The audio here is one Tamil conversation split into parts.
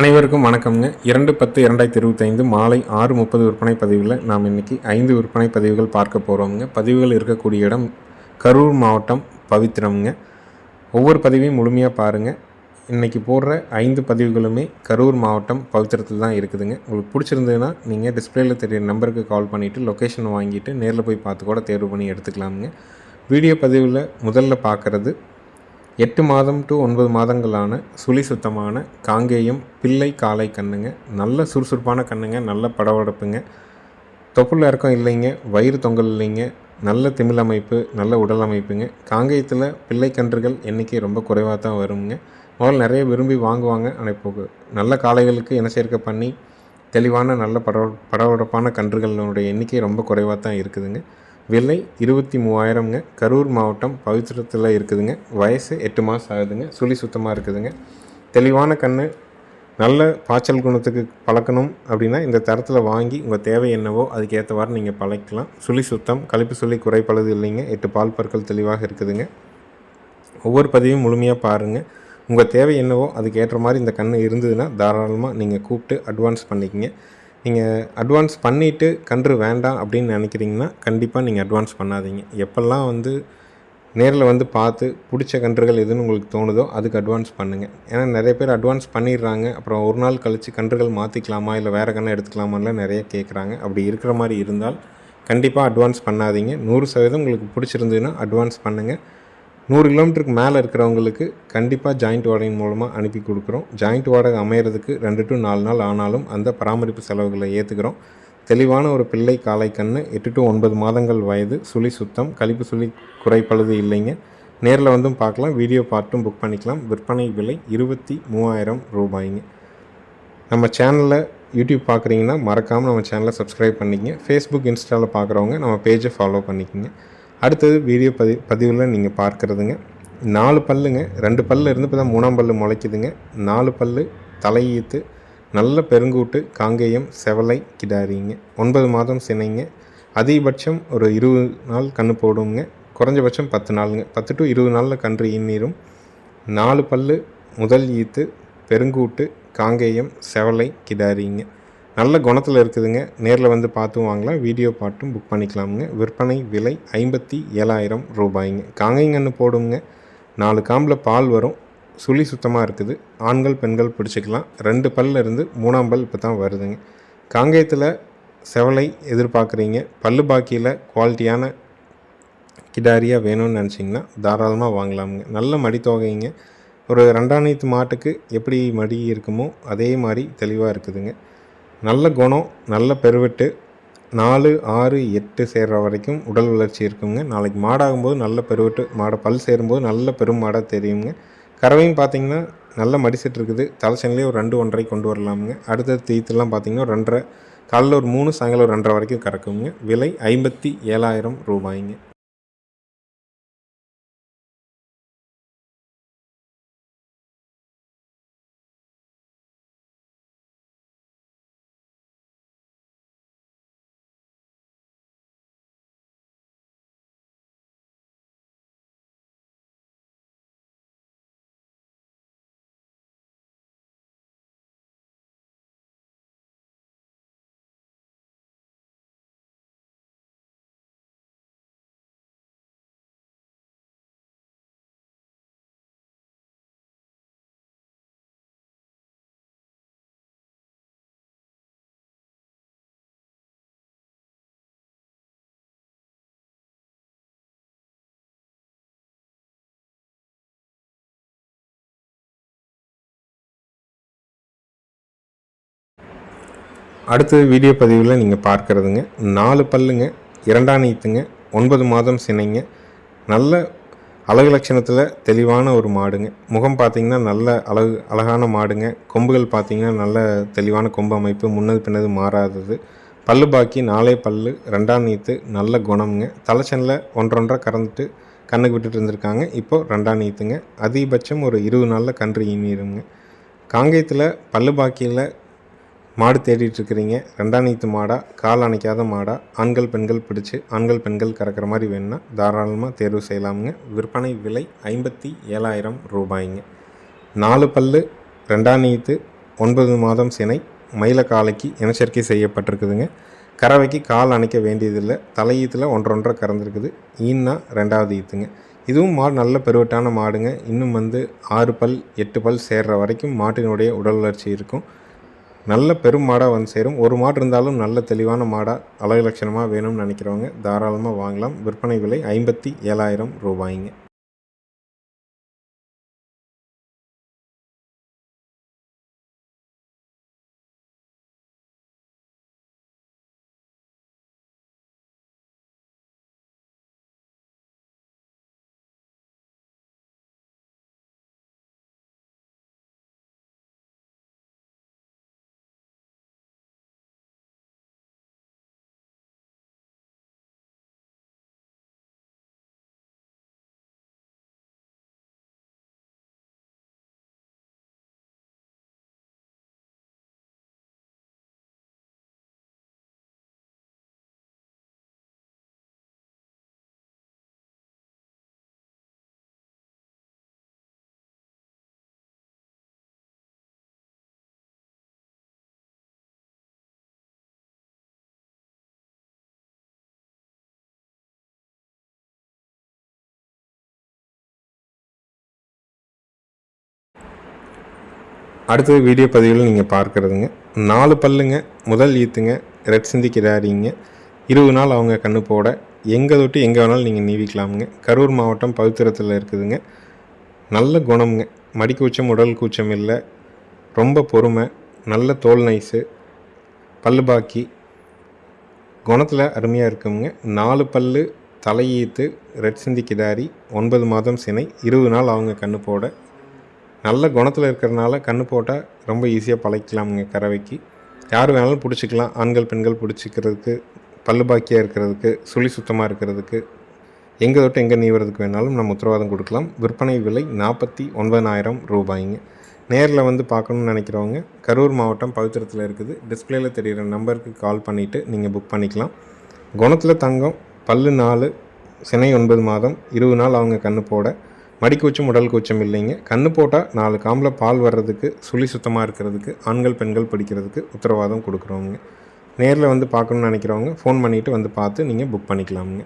அனைவருக்கும் வணக்கம்ங்க. இரண்டு பத்து இரண்டாயிரத்தி இருபத்தைந்து மாலை ஆறு முப்பது விற்பனை பதிவில் நாம் இன்னைக்கு ஐந்து விற்பனை பதிவுகள் பார்க்க போகிறோம்ங்க பதிவுகள் இருக்கக்கூடிய இடம் கரூர் மாவட்டம் பவித்திரம்ங்க. ஒவ்வொரு பதிவையும் முழுமையாக பாருங்கள் இன்றைக்கி போடுற ஐந்து பதிவுகளுமே கரூர் மாவட்டம் பவித்திரத்தில் தான் இருக்குதுங்க. உங்களுக்கு பிடிச்சிருந்ததுன்னா நீங்கள் டிஸ்பிளேயில் தெரிய நம்பருக்கு கால் பண்ணிவிட்டு லொக்கேஷன் வாங்கிட்டு நேரில் போய் பார்த்து கூட தேர்வு பண்ணி எடுத்துக்கலாமுங்க. வீடியோ பதிவில் முதல்ல பார்க்குறது எட்டு மாதம் டு ஒன்பது மாதங்களான சுழி சுத்தமான காங்கேயம் பிள்ளை காளை கண்ணுங்க நல்ல சுறுசுறுப்பான கண்ணுங்க நல்ல படவடப்புங்க தொப்புள் இறக்கம் இல்லைங்க வயிறு தொங்கல் இல்லைங்க நல்ல திமிழ் அமைப்பு நல்ல உடல் அமைப்புங்க. காங்கேயத்தில் பிள்ளை கன்றுகள் எண்ணிக்கை ரொம்ப குறைவாக தான் வருங்க. முதல்ல நிறைய விரும்பி வாங்குவாங்க ஆனால் இப்போ நல்ல காளைகளுக்கு இனச்சேர்க்கை பண்ணி தெளிவான நல்ல பட படவடப்பான கன்றுகளுடைய எண்ணிக்கை ரொம்ப குறைவாக தான் இருக்குதுங்க. விலை இருபத்தி மூவாயிரம்ங்க. கரூர் மாவட்டம் பவித்திரத்தில் இருக்குதுங்க. வயசு எட்டு மாதம் ஆகுதுங்க. சுழி சுத்தமாக இருக்குதுங்க. தெளிவான கண் நல்ல பாய்ச்சல் குணத்துக்கு பழக்கணும் அப்படின்னா இந்த தரத்தில் வாங்கி உங்கள் தேவை என்னவோ அதுக்கேற்றவாறு நீங்கள் பழக்கலாம் சுழி சுத்தம் கழிப்பு சொல்லி குறைப்பளது இல்லைங்க. எட்டு பால் பற்கள் தெளிவாக இருக்குதுங்க. ஒவ்வொரு பதிவையும் முழுமையாக பாருங்கள் உங்கள் தேவை என்னவோ அதுக்கு ஏற்ற மாதிரி இந்த கண் இருந்ததுன்னா தாராளமாக நீங்கள் கூப்பிட்டு அட்வான்ஸ் பண்ணிக்கங்க. நீங்கள் அட்வான்ஸ் பண்ணிவிட்டு கன்று வேண்டாம் அப்படின்னு நினைக்கிறீங்கன்னா கண்டிப்பாக நீங்கள் அட்வான்ஸ் பண்ணாதீங்க. எப்போல்லாம் வந்து நேரில் வந்து பார்த்து பிடிச்ச கன்றுகள் எதுன்னு உங்களுக்கு தோணுதோ அதுக்கு அட்வான்ஸ் பண்ணுங்கள் ஏன்னா நிறைய பேர் அட்வான்ஸ் பண்ணிடுறாங்க. அப்புறம் ஒரு நாள் கழித்து கன்றுகள் மாற்றிக்கலாமா இல்லை வேறு கண்ணை எடுத்துக்கலாமான்லாம் நிறைய கேட்குறாங்க அப்படி இருக்கிற மாதிரி இருந்தால் கண்டிப்பாக அட்வான்ஸ் பண்ணாதீங்க. நூறு சதவீதம் உங்களுக்கு பிடிச்சிருந்ததுன்னா அட்வான்ஸ் பண்ணுங்கள் நூறு கிலோமீட்டருக்கு மேலே இருக்கிறவங்களுக்கு கண்டிப்பாக ஜாயிண்ட் வாடகையின் மூலமாக அனுப்பி கொடுக்குறோம். ஜாயிண்ட் வாடகை அமையிறதுக்கு ரெண்டு டு நாலு நாள் ஆனாலும் அந்த பராமரிப்பு செலவுகளை ஏற்றுக்கிறோம் தெளிவான ஒரு பிள்ளை காலை கன்று எட்டு டு ஒன்பது மாதங்கள் வயது சுழி சுத்தம் கழிப்பு சுழி குறைப்பழுது இல்லைங்க. நேரில் வந்தும் பார்க்கலாம் வீடியோ பார்ட்டும் புக் பண்ணிக்கலாம். விற்பனை விலை இருபத்தி மூவாயிரம் ரூபாய்ங்க. நம்ம சேனலில் யூடியூப் பார்க்குறீங்கன்னா மறக்காமல் நம்ம சேனலை சப்ஸ்கிரைப் பண்ணிக்கங்க. ஃபேஸ்புக் இன்ஸ்டாவில் பார்க்குறவங்க நம்ம பேஜை ஃபாலோ பண்ணிக்கோங்க. அடுத்தது வீடியோ பதி பதிவில் நீங்கள் பார்க்குறதுங்க. நாலு பல்லுங்க. ரெண்டு பல்லு இருந்து இப்போ தான் மூணாம் பல்லு முளைக்குதுங்க. நாலு பல்லு தலையீத்து நல்ல பெருங்கூட்டு காங்கேயம் செவலை கிடாரிங்க. ஒன்பது மாதம் சினைங்க. அதிகபட்சம் ஒரு இருபது நாள் கன்று போடுங்க. குறைஞ்சபட்சம் பத்து நாளுங்க. பத்து டு இருபது நாளில் கன்று இன்னீரும் நாலு பல்லு முதல் ஈத்து பெருங்கூட்டு காங்கேயம் செவலை கிடாரிங்க. நல்ல குணத்தில் இருக்குதுங்க. நேரில் வந்து பார்த்தும் வாங்கலாம். வீடியோ பாட்டும் புக் பண்ணிக்கலாமுங்க. விற்பனை விலை ஐம்பத்தி ஏழாயிரம் ரூபாய்ங்க. காங்கைங்கன்னு போடுங்க. நாலு காம்பில் பால் வரும். சுழி சுத்தமாக இருக்குது. ஆண்கள் பெண்கள் பிடிச்சிக்கலாம். ரெண்டு பல்ல இருந்து மூணாம் பல் இப்போ தான் வருதுங்க. காங்கேயத்தில் செவலை எதிர்பார்க்குறீங்க. பல்லு பாக்கியில் குவாலிட்டியான கிடாரியாக வேணும்னு நினச்சிங்கன்னா தாராளமாக வாங்கலாமுங்க. நல்ல மடி தொகைங்க ஒரு ரெண்டாணைத்து மாட்டுக்கு எப்படி மடி இருக்குமோ அதே மாதிரி தெளிவாக இருக்குதுங்க. நல்ல குணம் நல்ல பெருவெட்டு. நாலு ஆறு எட்டு சேர்கிற வரைக்கும் உடல் வளர்ச்சி இருக்குங்க. நாளைக்கு மாடாகும்போது நல்ல பெருவெட்டு மாடை பல் சேரும்போது நல்ல பெரும் மாடாக தெரியுங்க. கறவையும் பார்த்தீங்கன்னா நல்ல மடிசெட் இருக்குது. தலைச்சனிலே ஒரு ரெண்டு ஒன்றரை கொண்டு வரலாமுங்க. அடுத்த தீத்துலாம் பார்த்தீங்கன்னா ரெண்டரை காலையில் ஒரு மூணு சாயங்காலம் ஒரு ரெண்டரை வரைக்கும் கறக்குங்க. விலை ஐம்பத்தி ஏழாயிரம் ரூபாய்ங்க. அடுத்தது வீடியோ பதிவில் நீங்கள் பார்க்குறதுங்க. நாலு பல்லுங்க இரண்டாம் நீத்துங்க ஒன்பது மாதம் சினைங்க. நல்ல அழகு லட்சணத்தில் தெளிவான ஒரு மாடுங்க. முகம் பார்த்திங்கன்னா நல்ல அழகு அழகான மாடுங்க. கொம்புகள் பார்த்திங்கன்னா நல்ல தெளிவான கொம்பு அமைப்பு. முன்னது பின்னது மாறாதது. பல்லு பாக்கி நாலே பல்லு ரெண்டாம் நீத்து நல்ல குணம்ங்க. தலைச்சனில் ஒன்றொன்றரை கறந்துட்டு கண்ணுக்கு விட்டுட்டு இருந்திருக்காங்க. இப்போது ரெண்டாம் நீத்துங்க. அதிகபட்சம் ஒரு இருபது நாளில் கன்று ஈனிருங்க. காங்கேயத்தில் பல்லு பாக்கியில் மாடு தேடிட்டு இருக்கிறீங்க. ரெண்டாணித்து மாடா கால் அணைக்காத மாடா. ஆண்கள் பெண்கள் பிடிச்சி ஆண்கள் பெண்கள் கறக்கிற மாதிரி வேணும்னா தாராளமாக தேர்வு செய்யலாமுங்க. விற்பனை விலை ஐம்பத்தி ஏழாயிரம் ரூபாய்ங்க. நாலு பல்லு ரெண்டாணித்து ஒன்பது மாதம் சினை மயில காலைக்கு இனச்சேர்க்கை செய்யப்பட்டிருக்குதுங்க. கறவைக்கு கால் அணைக்க வேண்டியதில்லை. தலையீத்தில் ஒன்றொன்றை கறந்துருக்குது. ஈன்னா ரெண்டாவது ஈத்துங்க. இதுவும் மாடு நல்ல பெருவட்டான மாடுங்க. இன்னும் வந்து ஆறு பல் எட்டு பல் சேர்ற வரைக்கும் மாட்டினுடைய உடல் வளர்ச்சி இருக்கும். நல்ல பெரும் மாடாக வந்து சேரும். ஒரு மாடு இருந்தாலும் நல்ல தெளிவான மாடாக அழகு லட்சணமாக வேணும்னு நினைக்கிறவங்க தாராளமாக வாங்கலாம். விற்பனை விலை ஐம்பத்தி ஏழாயிரம் ரூபாய்ங்க. அடுத்தது வீடியோ பதிவில் நீங்கள் பார்க்குறதுங்க. நாலு பல்லுங்க முதல் ஈத்துங்க ரெட் சிந்தி கிடாரிங்க இருபது நாள் அவங்க கண்ணு போட எங்கே தொட்டு எங்கே வேணாலும் நீங்கள் நீவிக்கலாமுங்க. கரூர் மாவட்டம் பவித்திரத்தில் இருக்குதுங்க. நல்ல குணம்ங்க. மடி கூச்சம் உடல் கூச்சம் இல்லை. ரொம்ப பொறுமை நல்ல தோல் நைஸு பல்லு பாக்கி. குணத்தில் அருமையாக இருக்குங்க. நாலு பல்லு தலையீத்து ரெட் சிந்தி கிடாரி ஒன்பது மாதம் சினை இருபது நாள் அவங்க கண்ணு போட நல்ல குணத்தில் இருக்கிறனால கண்ணு போட்டால் ரொம்ப ஈஸியாக பழகிக்கலாமுங்க கறவைக்கு. யார் வேணாலும் பிடிச்சிக்கலாம். ஆண்கள் பெண்கள் பிடிச்சிக்கிறதுக்கு பல்லு பாக்கியாக இருக்கிறதுக்கு சுழி சுத்தமாக இருக்கிறதுக்கு எங்கே தொட்டு எங்கே நீவுறதுக்கு வேணாலும் நம்ம உத்தரவாதம் கொடுக்கலாம். விற்பனை விலை நாற்பத்தி ஒன்பதாயிரம் ரூபாய்ங்க. நேரில் வந்து பார்க்கணுன்னு நினைக்கிறவங்க கரூர் மாவட்டம் பவித்திரத்தில் இருக்குது. டிஸ்பிளேயில் தெரிகிற நம்பருக்கு கால் பண்ணிவிட்டு நீங்கள் புக் பண்ணிக்கலாம். குணத்தில் தங்கம் பல்லு நாலு சினை ஒன்பது மாதம் இருபது நாள் அவங்க கண்ணு போட. மடிக்கூச்சம் உடல் கூச்சம் இல்லைங்க. கண்ணு போட்டால் நாலு காம்பில் பால் வர்றதுக்கு சுழி சுத்தமாக இருக்கிறதுக்கு ஆண்கள் பெண்கள் படிக்கிறதுக்கு உத்தரவாதம் கொடுக்குறோங்க நேரில் வந்து பார்க்கணுன்னு நினைக்கிறவங்க ஃபோன் பண்ணிவிட்டு வந்து பார்த்து நீங்கள் புக் பண்ணிக்கலாமுங்க.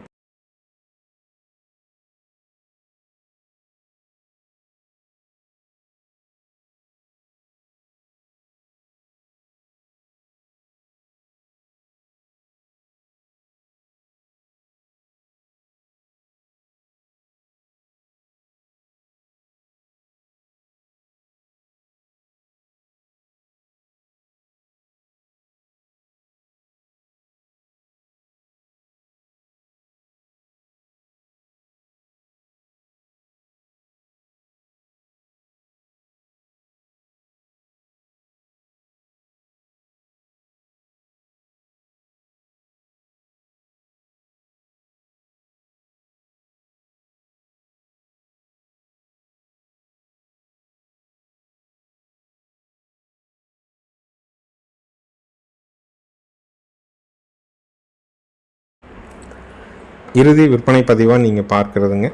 இறுதி விற்பனை பதிவாக நீங்கள் பார்க்குறதுங்க.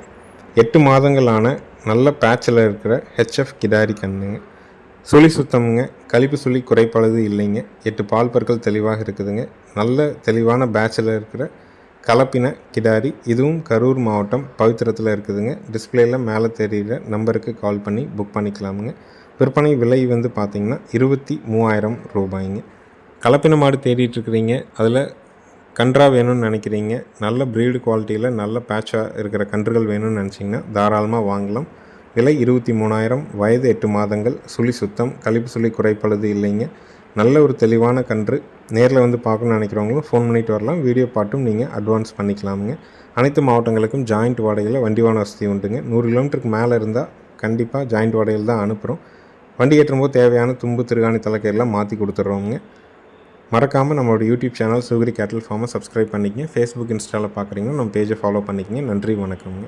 எட்டு மாதங்களான நல்ல பேட்சில் இருக்கிற ஹெச்எஃப் கிடாரி கண்ணுங்க. சுழி சுத்தமுங்க. கழிப்பு சுழி குறைப்பளது இல்லைங்க. எட்டு பால் பற்கள் தெளிவாக இருக்குதுங்க. நல்ல தெளிவான பேட்சில் இருக்கிற கலப்பின கிடாரி. இதுவும் கரூர் மாவட்டம் பவித்திரத்தில் இருக்குதுங்க. டிஸ்பிளேயில் மேலே தெரிகிற நம்பருக்கு கால் பண்ணி புக் பண்ணிக்கலாமுங்க. விற்பனை விலை வந்து பார்த்திங்கன்னா இருபத்தி மூவாயிரம் ரூபாய்ங்க. கலப்பின மாடு தேடிட்டு இருக்கிறீங்க. அதில் கன்றா வேணும்னு நினைக்கிறீங்க. நல்ல ப்ரீடு குவாலிட்டியில் நல்ல பேட்சாக இருக்கிற கன்றுகள் வேணும்னு நினச்சிங்கன்னா தாராளமாக வாங்கலாம். விலை இருபத்தி மூணாயிரம் வயது எட்டு மாதங்கள் சுழி சுத்தம் கழிப்பு சுழி குறைப்பழுது இல்லைங்க. நல்ல ஒரு தெளிவான கன்று நேரில் வந்து பார்க்கணும்னு நினைக்கிறவங்களும் ஃபோன் பண்ணிட்டு வரலாம். வீடியோ பாட்டும் நீங்கள் அட்வான்ஸ் பண்ணிக்கலாமுங்க. அனைத்து மாவட்டங்களுக்கும் ஜாயிண்ட் வாடகையில் வண்டிவான வசதி உண்டுங்க. நூறு கிலோமீட்டருக்கு மேலே இருந்தால் கண்டிப்பாக ஜாயிண்ட் வாடகையில் தான் அனுப்புகிறோம் வண்டி ஏற்றும்போது தேவையான தும்பு திருகாணி தலைக்கையெல்லாம் மாற்றி கொடுத்துட்றோங்க மறக்காமல் நம்மளோட யூடியூப் சேனல் சுகரி கேட்டல் ஃபார்மை சப்ஸ்கிரைப் பண்ணிக்கங்க. ஃபேஸ்புக் இன்ஸ்டாவில் பார்க்குறீங்கன்னா நம்ம பேஜை ஃபாலோ பண்ணிக்கங்க. நன்றி வணக்கம்ங்க.